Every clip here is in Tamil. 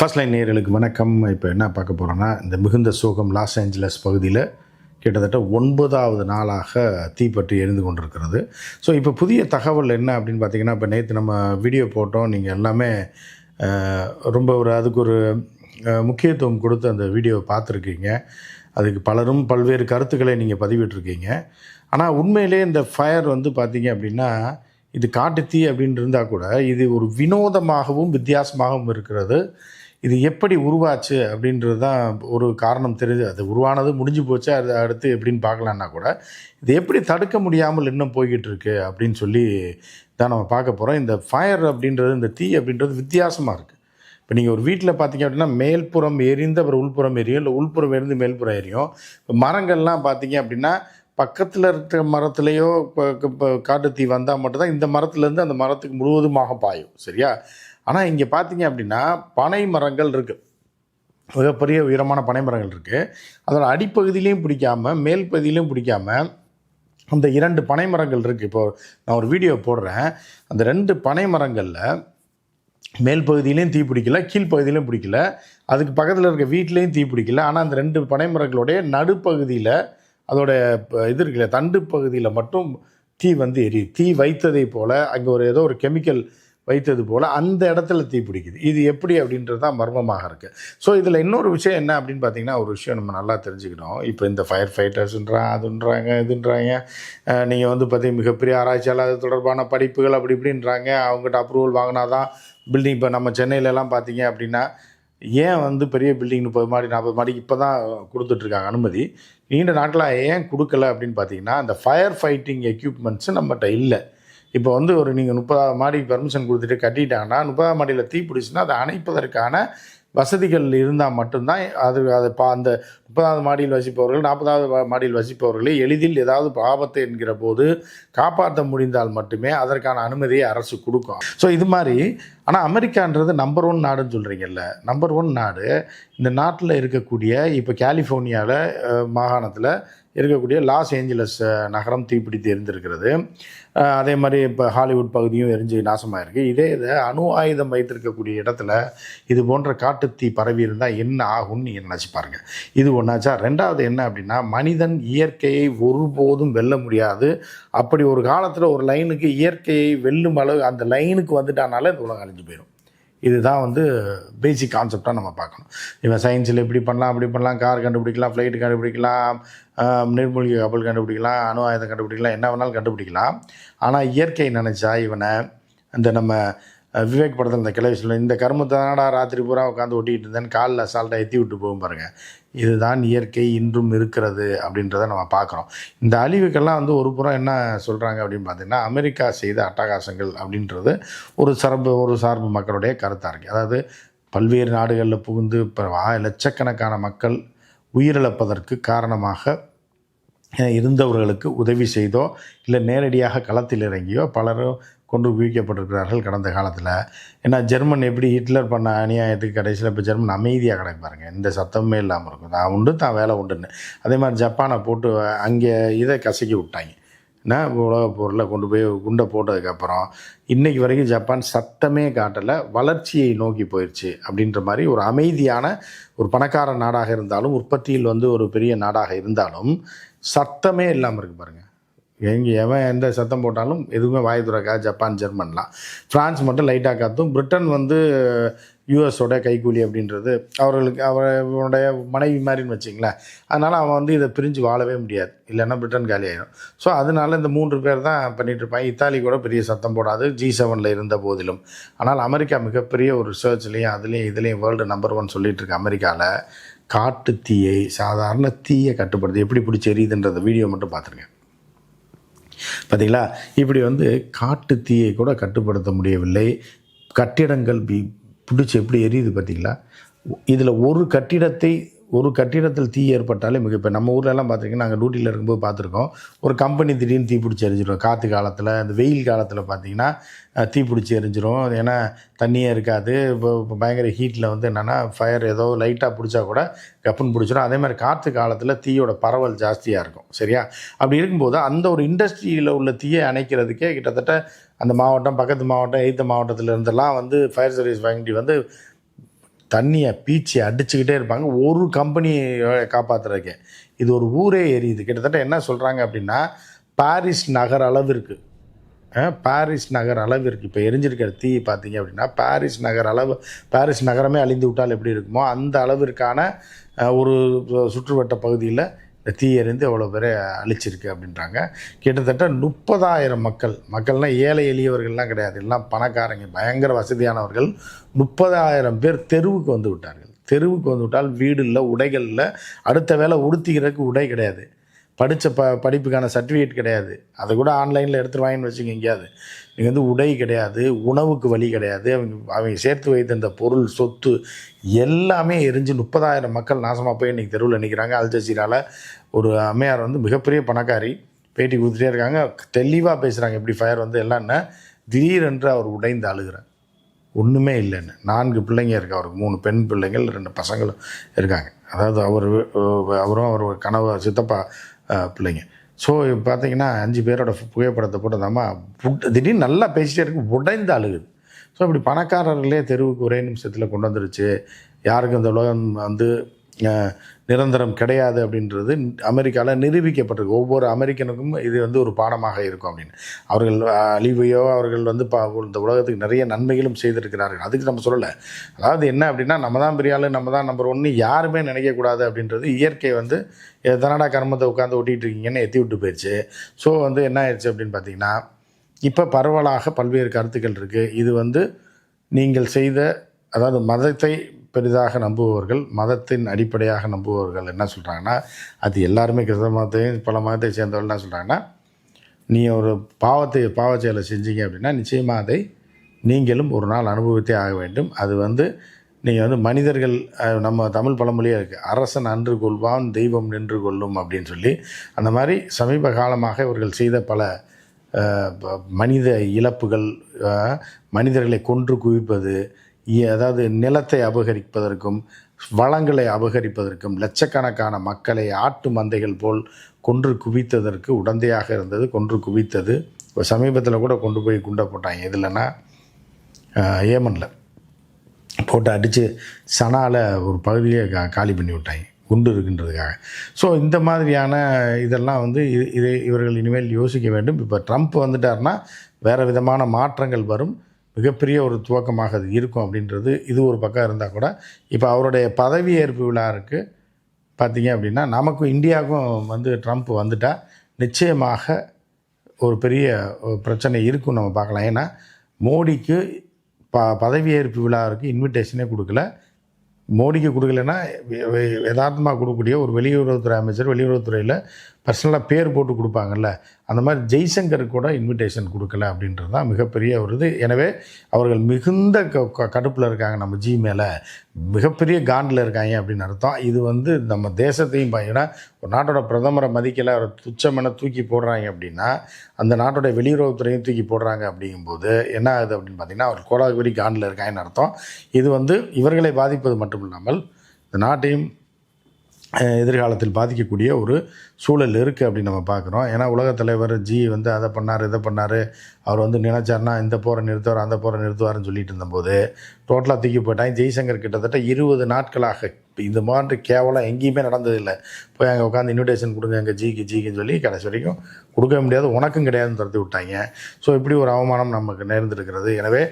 ஃபர்ஸ்ட் லைன் நேர்களுக்கு வணக்கம். இப்போ என்ன பார்க்க போகிறோன்னா இந்த மிகுந்த சோகம் லாஸ் ஏஞ்சலஸ் பகுதியில் கிட்டத்தட்ட ஒன்பதாவது நாளாக தீப்பற்றி எரிந்து கொண்டிருக்கிறது. ஸோ இப்போ புதிய தகவல் என்ன அப்படின்னு பார்த்தீங்கன்னா இப்போ நேற்று நம்ம வீடியோ போட்டோம். நீங்கள் எல்லாமே ரொம்ப ஒரு அதுக்கு ஒரு முக்கியத்துவம் கொடுத்து அந்த வீடியோவை பார்த்துருக்கீங்க. அதுக்கு பலரும் பல்வேறு கருத்துக்களை நீங்கள் பதிவிட்டிருக்கீங்க. ஆனால் உண்மையிலே இந்த ஃபயர் வந்து பார்த்தீங்க அப்படின்னா இது காட்டுத்தீ அப்படின்னு இருந்தால் கூட இது ஒரு வினோதமாகவும் வித்தியாசமாகவும் இருக்கிறது. இது எப்படி உருவாச்சு அப்படின்றது தான் ஒரு காரணம் தெரியுது அது உருவானது முடிஞ்சு போச்சு அது அடுத்து எப்படின்னு பார்க்கலான்னா கூட இது எப்படி தடுக்க முடியாமல் இன்னும் போய்கிட்டு இருக்கு அப்படின்னு சொல்லி தான் நம்ம பார்க்க போகிறோம் இந்த ஃபயர் அப்படின்றது இந்த தீ அப்படின்றது வித்தியாசமாக இருக்குது இப்போ நீங்கள் ஒரு வீட்டில் பார்த்தீங்க அப்படின்னா மேல்புறம் எரிந்து அப்புறம் உள்புறம் எரியும் இல்லை உள்புறம் எரிந்து மேல்புறம் எரியும். இப்போ மரங்கள்லாம் பார்த்தீங்க அப்படின்னா பக்கத்தில் இருக்கிற மரத்துலேயோ இப்போ இப்போ காட்டுத்தீ வந்தால் மட்டும்தான் இந்த மரத்துலேருந்து அந்த மரத்துக்கு முழுவதுமாக பாயும் சரியா? ஆனால் இங்கே பார்த்தீங்க அப்படின்னா பனை மரங்கள் இருக்குது மிகப்பெரிய உயரமான பனை மரங்கள் இருக்குது அதோட அடிப்பகுதியிலையும் பிடிக்காம மேல் பகுதியிலையும் பிடிக்காம அந்த இரண்டு பனை மரங்கள் இருக்குது இப்போ நான் ஒரு வீடியோ போடுறேன். அந்த ரெண்டு பனை மரங்களில் மேல் பகுதியிலையும் தீ பிடிக்கல கீழ்ப்பகுதியிலையும் பிடிக்கல அதுக்கு பக்கத்தில் இருக்க வீட்லேயும் தீ பிடிக்கல. ஆனால் அந்த ரெண்டு பனை மரங்களுடைய நடுப்பகுதியில் அதோட இது இருக்குல்ல தண்டு பகுதியில் மட்டும் தீ வந்து எரியும் தீ வைத்ததை போல் அங்கே ஒரு ஏதோ ஒரு கெமிக்கல் வைத்தது போல் அந்த இடத்துல தீ பிடிக்குது. இது எப்படி அப்படின்றது தான் மர்மமாக இருக்குது ஸோ இதில் இன்னொரு விஷயம் என்ன அப்படின்னு பார்த்தீங்கன்னா ஒரு விஷயம் நம்ம நல்லா தெரிஞ்சுக்கணும் இப்போ இந்த ஃபயர் ஃபைட்டர்ஸ்ன்றாங்க அதுன்றாங்க இதுன்றாங்க. நீங்கள் வந்து பார்த்தீங்க மிகப்பெரிய ஆராய்ச்சியாளர் அது தொடர்பான படிப்புகள் அப்படி இப்படின்றாங்க. அவங்ககிட்ட அப்ரூவல் வாங்கினா தான் பில்டிங் இப்போ நம்ம சென்னையிலலாம் பார்த்தீங்க அப்படின்னா ஏன் வந்து பெரிய பில்டிங் முப்பது மாடி நாற்பது மாடிக்கு இப்போ தான் கொடுத்துட்ருக்காங்க அனுமதி? நீண்ட நாட்களாக ஏன் கொடுக்கல அப்படின்னு பார்த்தீங்கன்னா அந்த ஃபயர் ஃபைட்டிங் எக்யூப்மெண்ட்ஸு நம்மகிட்ட இல்லை. இப்போ வந்து ஒரு நீங்கள் முப்பதாவது மாடி பெர்மிஷன் கொடுத்துட்டு கட்டிட்டாங்கன்னா முப்பதாம் மாடியில் தீ பிடிச்சுன்னா அதை அணைப்பதற்கான வசதிகள் இருந்தால் மட்டும்தான் அது அது பா அந்த முப்பதாவது மாடியில் வசிப்பவர்கள் நாற்பதாவது மாடியில் வசிப்பவர்களை எளிதில் ஏதாவது ஆபத்து என்கிற போது காப்பாற்ற முடிந்தால் மட்டுமே அதற்கான அனுமதியை அரசு கொடுக்கும். ஸோ இது மாதிரி ஆனால் அமெரிக்கான்றது நம்பர் ஒன் நாடுன்னு சொல்கிறீங்கல்ல நம்பர் ஒன் நாடு. இந்த நாட்டில் இருக்கக்கூடிய இப்போ கலிஃபோர்னியாவில் மாகாணத்தில் இருக்கக்கூடிய லாஸ் ஏஞ்சலஸ் நகரம் தீப்பிடித்து எரிந்திருக்கிறது அதே மாதிரி இப்போ ஹாலிவுட் பகுதியும் எரிஞ்சு நாசமாயிருக்கு. இதே இதை அணு ஆயுதம் வைத்திருக்கக்கூடிய இடத்துல இது போன்ற காட்டுத்தீ பரவி இருந்தால் என்ன ஆகும்னு நீங்கள் நினச்சி பாருங்கள் இது ஒன்றாச்சா ரெண்டாவது என்ன அப்படின்னா மனிதன் இயற்கையை ஒருபோதும் வெல்ல முடியாது. அப்படி ஒரு காலத்தில் ஒரு லைனுக்கு இயற்கையை வெல்லும் அளவு அந்த லைனுக்கு வந்துட்டானால இந்த உலகம் அழிஞ்சு போயிடும் இதுதான் வந்து பேசிக் கான்செப்டாக நம்ம பார்க்கணும். இவன் சயின்ஸில் இப்படி பண்ணலாம் அப்படி பண்ணலாம் கார் கண்டுபிடிக்கலாம் ஃப்ளைட்டு கண்டுபிடிக்கலாம் நீர்மூழ்கி கப்பல் கண்டுபிடிக்கலாம் அணு ஆயுதம் கண்டுபிடிக்கலாம் என்ன வேணாலும் கண்டுபிடிக்கலாம். ஆனால் இயற்கை நினச்சா இவனை அந்த நம்ம விவேக் படத்தில் இந்த கிளை சொல்ல இந்த கருமத்தை தானடா ராத்திரி பூரா உட்காந்து ஒட்டிக்கிட்டு இருந்தேன்னு காலில் அசால்ட்டாக எத்தி விட்டு போகும் பாருங்க. இதுதான் இயற்கை இன்றும் இருக்கிறது அப்படின்றத நம்ம பார்க்குறோம். இந்த அழிவுக்கெல்லாம் வந்து ஒரு புறம் என்ன சொல்கிறாங்க அப்படின்னு பார்த்தீங்கன்னா அமெரிக்கா செய்த அட்டகாசங்கள் அப்படின்றது ஒரு சார்பு ஒரு சார்பு மக்களுடைய கருத்தாக இருக்குது அதாவது பல்வேறு நாடுகளில் புகுந்து இப்போ லட்சக்கணக்கான மக்கள் உயிரிழப்பதற்கு காரணமாக இருந்தவர்களுக்கு உதவி செய்தோ இல்லை நேரடியாக களத்தில் இறங்கியோ பலரும் கொண்டு குவிக்கப்பட்டிருக்கிறார்கள் கடந்த காலத்தில். ஏன்னா ஜெர்மன் எப்படி ஹிட்லர் பண்ண அநியாயத்துக்கு கடைசியில் இப்போ ஜெர்மன் அமைதியாக கிடக்கு பாருங்க. எந்த சத்தமே இல்லாமல் இருக்கும். நான் உண்டு தான் வேலை உண்டுன்னு. அதே மாதிரி ஜப்பானை போட்டு அங்கே இதை கசக்கி விட்டாங்க. என்ன உலக பொருளை கொண்டு போய் குண்டை போட்டதுக்கப்புறம் இன்றைக்கி வரைக்கும் ஜப்பான் சத்தமே காட்டலை வளர்ச்சியை நோக்கி போயிடுச்சு அப்படின்ற மாதிரி ஒரு அமைதியான ஒரு பணக்கார நாடாக இருந்தாலும் உற்பத்தியில் வந்து ஒரு பெரிய நாடாக இருந்தாலும் சத்தமே இல்லாமல் இருக்கு பாருங்கள் எங்கே எவன் எந்த சத்தம் போட்டாலும் எதுவுமே வாய் துறக்கா ஜப்பான் ஜெர்மன்லாம். ஃப்ரான்ஸ் மட்டும் லைட்டாக காத்தும் பிரிட்டன் வந்து யூஎஸோட கைக்கூலி அப்படின்றது அவர்களுக்கு அவனுடைய மனைவி மாதிரின்னு வச்சிங்களேன். அதனால் அவன் வந்து இதை பிரிஞ்சு வாழவே முடியாது. இல்லைன்னா பிரிட்டன் காலி ஆகிடும் ஸோ அதனால இந்த மூன்று பேர் தான் பண்ணிகிட்டு இருப்பான் இத்தாலி கூட பெரிய சத்தம் போடாது. ஜி செவனில் இருந்த போதிலும். ஆனால் அமெரிக்கா மிகப்பெரிய ஒரு ரிசர்ச்லேயும் அதுலேயும் இதுலேயும் வேர்ல்டு நம்பர் ஒன் சொல்லிகிட்டு இருக்கு அமெரிக்காவில் காட்டு தீயை சாதாரண தீயை கட்டுப்படுது எப்படி பிடிச்சி எரியுதுன்றத வீடியோ மட்டும் பார்த்துருங்க. பார்த்தீங்களா? இப்படி வந்து காட்டு தீயை கூட கட்டுப்படுத்த முடியவில்லை. கட்டிடங்கள் பி பிடிச்சி எப்படி எரியுது பார்த்தீங்களா? இதில் ஒரு கட்டிடத்தை ஒரு கட்டிடத்தில் தீ ஏற்பட்டாலே மிக இப்போ நம்ம ஊர்லலாம் பார்த்திங்கன்னா நாங்கள் டியூட்டியில் இருக்கும்போது பார்த்துருக்கோம் ஒரு கம்பெனி திடீர்னு தீ பிடிச்சி எரிஞ்சிடும் காற்று காலத்தில் அந்த வெயில் காலத்தில் பார்த்தீங்கன்னா தீ பிடிச்சி எரிஞ்சிரும். ஏன்னா தண்ணியே இருக்காது. இப்போ பயங்கர ஹீட்டில் வந்து என்னென்னா ஃபயர் ஏதோ லைட்டாக பிடிச்சா கூட கப்புன்னு பிடிச்சிரும். அதே மாதிரி காற்று காலத்தில் தீயோட பரவல் ஜாஸ்தியாக இருக்கும். சரியா? அப்படி இருக்கும்போது அந்த ஒரு இண்டஸ்ட்ரியில் உள்ள தீயை அணைக்கிறதுக்கே கிட்டத்தட்ட அந்த மாவட்டம் பக்கத்து மாவட்டம் எய்த்த மாவட்டத்தில் இருந்தெல்லாம் வந்து ஃபயர் சர்வீஸ் வாங்கிட்டு வந்து தண்ணியை பீச்சி அடிச்சுக்கிட்டே இருப்பாங்க. ஒரு கம்பெனியை காப்பாற்றுறதுக்கே இது ஒரு ஊரே எரியுது. கிட்டத்தட்ட என்ன சொல்கிறாங்க அப்படின்னா பாரிஸ் நகர் அளவிற்கு. பாரிஸ் நகர் அளவிற்கு. இப்போ எரிஞ்சிருக்கிற தீ பார்த்தீங்க அப்படின்னா பாரிஸ் நகர் அளவு பாரிஸ் நகரமே அழிந்து விட்டால் எப்படி இருக்குமோ அந்த அளவிற்கான ஒரு சுற்றுவட்ட பகுதியில் தீயறிந்து அவ்வளோ பேரை அழிச்சிருக்கு அப்படின்றாங்க. கிட்டத்தட்ட முப்பதாயிரம் மக்கள் மக்கள்னால் ஏழை எளியவர்கள்லாம் கிடையாது. எல்லாம் பணக்காரங்க பயங்கர வசதியானவர்கள். முப்பதாயிரம் பேர் தெருவுக்கு வந்து விட்டார்கள். தெருவுக்கு வந்து விட்டால் வீடு இல்லை உடைகள் இல்லை. அடுத்த வேலை உடுத்திக்கிறதுக்கு உடை கிடையாது. படித்த ப படிப்புக்கான சர்டிஃபிகேட் கிடையாது. அதை கூட ஆன்லைனில் எடுத்துகிட்டு வாங்கின்னு வச்சுங்க எங்கேயாவது. இங்கே வந்து உடை கிடையாது உணவுக்கு வழி கிடையாது. அவங்க அவங்க சேர்த்து வைத்த இந்த பொருள் சொத்து எல்லாமே எரிஞ்சு முப்பதாயிரம் மக்கள் நாசமாக போய் இன்றைக்கி தெருவில் நிற்கிறாங்க அல் ஜசீரால ஒரு அம்மையார் வந்து மிகப்பெரிய பணக்காரி. பேட்டி கொடுத்துட்டே இருக்காங்க. தெளிவாக பேசுகிறாங்க எப்படி ஃபயர் வந்து எல்லாம் திடீரென்று அவர் உடைந்து அழுகிறார். ஒன்றுமே இல்லைன்னு. நான்கு பிள்ளைங்க இருக்கு அவருக்கு. மூணு பெண் பிள்ளைங்கள் ரெண்டு பசங்களும் இருக்காங்க. அதாவது அவர் அவரும் அவர் கனவு சித்தப்பா பிள்ளைங்க. ஸோ பார்த்தீங்கன்னா அஞ்சு பேரோட புகைப்படத்தை போட்டு அந்த அம்மா திடீர்னு நல்லா பேசிட்டே இருக்கு உடைந்து அழுகுது. ஸோ இப்படி பணக்காரர்களே தெருவுக்கு ஒரே நிமிஷத்தில் கொண்டு வந்துருச்சு. யாருக்கும் இந்த உலகம் வந்து நிரந்தரம் கிடையாது அப்படின்றது அமெரிக்காவில் நிரூபிக்கப்பட்டிருக்கு. ஒவ்வொரு அமெரிக்கனுக்கும் இது வந்து ஒரு பாடமாக இருக்கும் அப்படின்னு. அவர்கள் அழிவையோ அவர்கள் வந்து பா இந்த உலகத்துக்கு நிறைய நன்மைகளும் செய்திருக்கிறார்கள். அதுக்கு நம்ம சொல்லலை. அதாவது என்ன அப்படின்னா நம்ம தான் பெரிய நம்ம தான் நம்பர் ஒன்று யாருமே நினைக்கக்கூடாது அப்படின்றது இயற்கை வந்து தனடா கர்மத்தை உட்காந்து ஓட்டிகிட்டு இருக்கீங்கன்னு எத்தி விட்டு போயிடுச்சு ஸோ வந்து என்ன ஆயிடுச்சு அப்படின்னு பார்த்தீங்கன்னா இப்போ பரவலாக பல்வேறு கருத்துக்கள் இருக்குது இது வந்து நீங்கள் செய்த அதாவது மதத்தை பெரிதாக நம்புபவர்கள் மதத்தின் அடிப்படையாக நம்புபவர்கள் என்ன சொல்கிறாங்கன்னா அது எல்லாருமே கிறிஸ்தவ மதத்தையும் பல மதத்தை சேர்ந்தவர்கள் என்ன சொல்கிறாங்கன்னா நீ ஒரு பாவத்தை பாவ செயலை செஞ்சீங்க அப்படின்னா நிச்சயமாக அதை நீங்களும் ஒரு நாள் அனுபவித்தே ஆக வேண்டும். அது வந்து நீங்கள் வந்து மனிதர்கள் நம்ம தமிழ் பழமொழியாக இருக்குது அரசன் அன்று கொள்வான் தெய்வம் நின்று கொள்ளும் அப்படின்னு சொல்லி அந்த மாதிரி சமீப காலமாக இவர்கள் செய்த பல மனித இழப்புகள் மனிதர்களை கொன்று குவிப்பது அதாவது நிலத்தை அபகரிப்பதற்கும் வளங்களை அபகரிப்பதற்கும் லட்சக்கணக்கான மக்களை ஆட்டு மந்தைகள் போல் கொன்று குவித்ததற்கு உடந்தையாக இருந்தது கொன்று குவித்தது. இப்போ சமீபத்தில் கூட கொண்டு போய் குண்டை போட்டாங்க. எதுலன்னா ஏமனில். போட்டு அடித்து சனால் ஒரு பகுதியை கா காலி பண்ணி விட்டாங்க. குண்டு இருக்குன்றதுக்காக. ஸோ இந்த மாதிரியான இதெல்லாம் வந்து இது இதை இவர்கள் இனிமேல் யோசிக்க வேண்டும். இப்போ ட்ரம்ப் வந்துட்டார்னா வேறு விதமான மாற்றங்கள் வரும். மிகப்பெரிய ஒரு துவக்கமாக அது இருக்கும் அப்படின்றது இது ஒரு பக்கம் இருந்தால் கூட இப்போ அவருடைய பதவியேற்பு விழா இருக்குது பார்த்திங்க அப்படின்னா நமக்கும் இந்தியாவுக்கும் வந்து ட்ரம்ப் வந்துட்டால் நிச்சயமாக ஒரு பெரிய பிரச்சனை இருக்கும் நம்ம பார்க்கலாம். ஏன்னா மோடிக்கு ப பதவியேற்பு விழாவுக்கு இன்விடேஷனே கொடுக்கல. மோடிக்கு கொடுக்கலன்னா யதார்த்தமாக கொடுக்கக்கூடிய ஒரு வெளியுறவுத்துறை அமைச்சர் வெளியுறவுத்துறையில் பர்சனலாக பேர் போட்டு கொடுப்பாங்கல்ல அந்த மாதிரி ஜெய்சங்கருக்கு கூட இன்விடேஷன் கொடுக்கல அப்படின்றது தான் மிகப்பெரிய ஒரு இது. எனவே அவர்கள் மிகுந்த க க- கடுப்பில் இருக்காங்க நம்ம ஜி மேலே. மிகப்பெரிய காண்டில் இருக்காங்க அப்படின்னு அர்த்தம். இது வந்து நம்ம தேசத்தையும் பார்த்தீங்கன்னா ஒரு நாட்டோட பிரதமரை மதிக்கலை ஒரு துச்சமென தூக்கி போடுறாங்க அப்படின்னா அந்த நாட்டோட வெளியுறவுத்துறையும் தூக்கி போடுறாங்க அப்படிங்கும்போது என்ன ஆகுது அப்படின்னு பார்த்தீங்கன்னா அவர் கோடாகுரி காண்டில் இருக்காங்கன்னு அர்த்தம். இது வந்து இவர்களை பாதிப்பது மட்டும் இல்லாமல் இந்த நாட்டையும் எதிர்காலத்தில் பாதிக்கக்கூடிய ஒரு சூழல் இருக்குது அப்படின்னு நம்ம பார்க்குறோம். ஏன்னா உலகத் தலைவர் ஜி வந்து அதை பண்ணார் இதை பண்ணார். அவர் வந்து நினச்சார்னா இந்த போரை நிறுத்துவார் அந்த போரை நிறுத்துவார்னு சொல்லிட்டு இருந்தபோது டோட்டலாக தூக்கி போயிட்டாங்க ஜெய்சங்கர் கிட்டத்தட்ட இருபது நாட்களாக இந்த மாதிரி கேவலம் எங்கேயுமே நடந்ததில்லை. போய் அங்கே உட்காந்து இன்விடேஷன் கொடுங்க எங்கள் ஜிக்கு ஜிக்குன்னு சொல்லி கடைசி வரைக்கும் கொடுக்க முடியாது. உனக்கும் கிடையாதுன்னு துரத்தி விட்டாங்க. ஸோ இப்படி ஒரு அவமானம் நமக்கு நேர்ந்திருக்கிறது. எனவே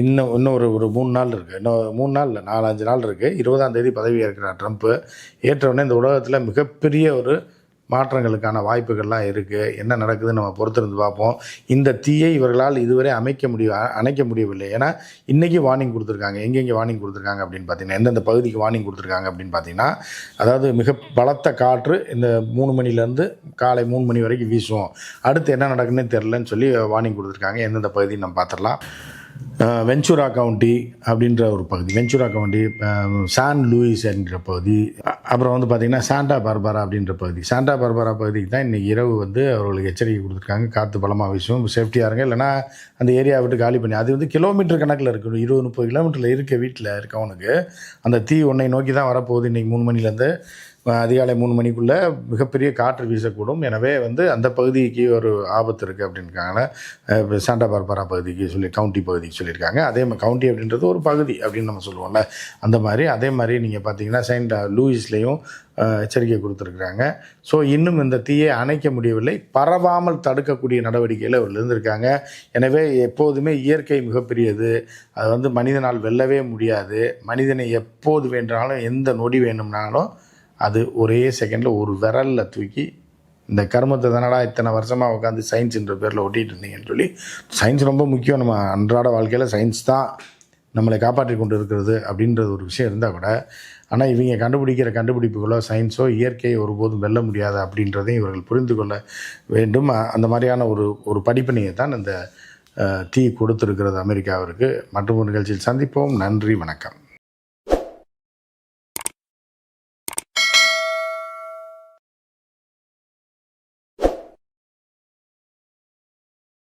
இன்னும் இன்னும் ஒரு ஒரு மூணு நாள் இருக்குது இன்னும் மூணு நாள் இல்லை நாலஞ்சு நாள் இருக்குது இருபதாம் தேதி பதவி ஏற்கிறார் ட்ரம்ப்பு ஏற்றவுடனே இந்த உலகத்தில் மிகப்பெரிய ஒரு மாற்றங்களுக்கான வாய்ப்புகள்லாம் இருக்குது என்ன நடக்குதுன்னு நம்ம பொறுத்திருந்து பார்ப்போம். இந்த தீயை இவர்களால் இதுவரை அமைக்க முடிய அணைக்க முடியவில்லை. ஏன்னா இன்றைக்கி வார்னிங் கொடுத்துருக்காங்க. எங்கெங்கே வார்னிங் கொடுத்துருக்காங்க அப்படின்னு பார்த்தீங்கன்னா எந்தெந்த பகுதிக்கு வார்னிங் கொடுத்துருக்காங்க அப்படின்னு பார்த்தீங்கன்னா அதாவது மிக பலத்த காற்று இந்த மூணு மணிலேருந்து காலை மூணு மணி வரைக்கும் வீசும். அடுத்து என்ன நடக்குன்னு தெரிலன்னு சொல்லி வார்னிங் கொடுத்துருக்காங்க. எந்தெந்த பகுதின்னு நம்ம பார்த்துடலாம். வெஞ்சூரா கவுண்டி அப்படின்ற ஒரு பகுதி. வெஞ்சூரா கவுண்டி சான் லூயிஸ் என்ற பகுதி. அப்புறம் வந்து பார்த்திங்கன்னா சாண்டா பார்பரா அப்படின்ற பகுதி. சாண்டா பார்பரா பகுதிக்கு தான் இன்றைக்கி இரவு வந்து அவர்களுக்கு எச்சரிக்கை கொடுத்துருக்காங்க. காற்று பலமாக வீசும். சேஃப்டியாக இருங்க. இல்லைனா அந்த ஏரியா விட்டு காலி பண்ணி அது வந்து கிலோமீட்டர் கணக்கில் இருக்குது இருபது முப்பது கிலோமீட்டரில் இருக்க வீட்டில் இருக்கவனுக்கு அந்த தீ உன்னை நோக்கி தான் வரப்போகுது. இன்றைக்கி மூணு மணிலேருந்து அதிகாலை மூணு மணிக்குள்ளே மிகப்பெரிய காற்று வீசக்கூடும். எனவே வந்து அந்த பகுதிக்கு ஒரு ஆபத்து இருக்குது அப்படின்னுக்காங்க. சாண்டா பார்பரா பகுதிக்கு சொல்லி கவுண்டி பகுதிக்கு சொல்லியிருக்காங்க. அதே மாதிரி கவுண்டி அப்படின்றது ஒரு பகுதி அப்படின்னு நம்ம சொல்லுவோம்ல. அந்த மாதிரி அதே மாதிரி நீங்கள் பார்த்தீங்கன்னா செயின்ட் லூயிஸ்லேயும் எச்சரிக்கை கொடுத்துருக்குறாங்க. ஸோ இன்னும் இந்த தீயை அணைக்க முடியவில்லை. பரவாமல் தடுக்கக்கூடிய நடவடிக்கையில் அவர் இருந்திருக்காங்க. எனவே எப்போதுமே இயற்கை மிகப்பெரியது. அது வந்து மனிதனால் வெல்லவே முடியாது. மனிதனை எப்போது வேண்டாலும் எந்த நொடி வேணும்னாலும் அது ஒரே செகண்டில் ஒரு விரலில் தூக்கி இந்த கர்மத்தை தானடா இத்தனை வருஷமாக உட்காந்து சயின்ஸுன்ற பேரில் ஒட்டிகிட்டு இருந்தீங்கன்னு சொல்லி சயின்ஸ் ரொம்ப முக்கியம். நம்ம அன்றாட வாழ்க்கையில் சயின்ஸ் தான் நம்மளை காப்பாற்றி கொண்டு இருக்கிறது அப்படின்றது ஒரு விஷயம் இருந்தால் கூட ஆனால் இவங்க கண்டுபிடிக்கிற கண்டுபிடிப்புகளோ சயின்ஸோ இயற்கையை ஒருபோதும் வெல்ல முடியாது அப்படின்றதையும் இவர்கள் புரிந்து கொள்ள வேண்டும். அந்த மாதிரியான ஒரு ஒரு படிப்பினையை தான் இந்த தீ கொடுத்துருக்கிறது அமெரிக்காவிற்கு. மற்றும் நிகழ்ச்சியில் சந்திப்போம். நன்றி வணக்கம்.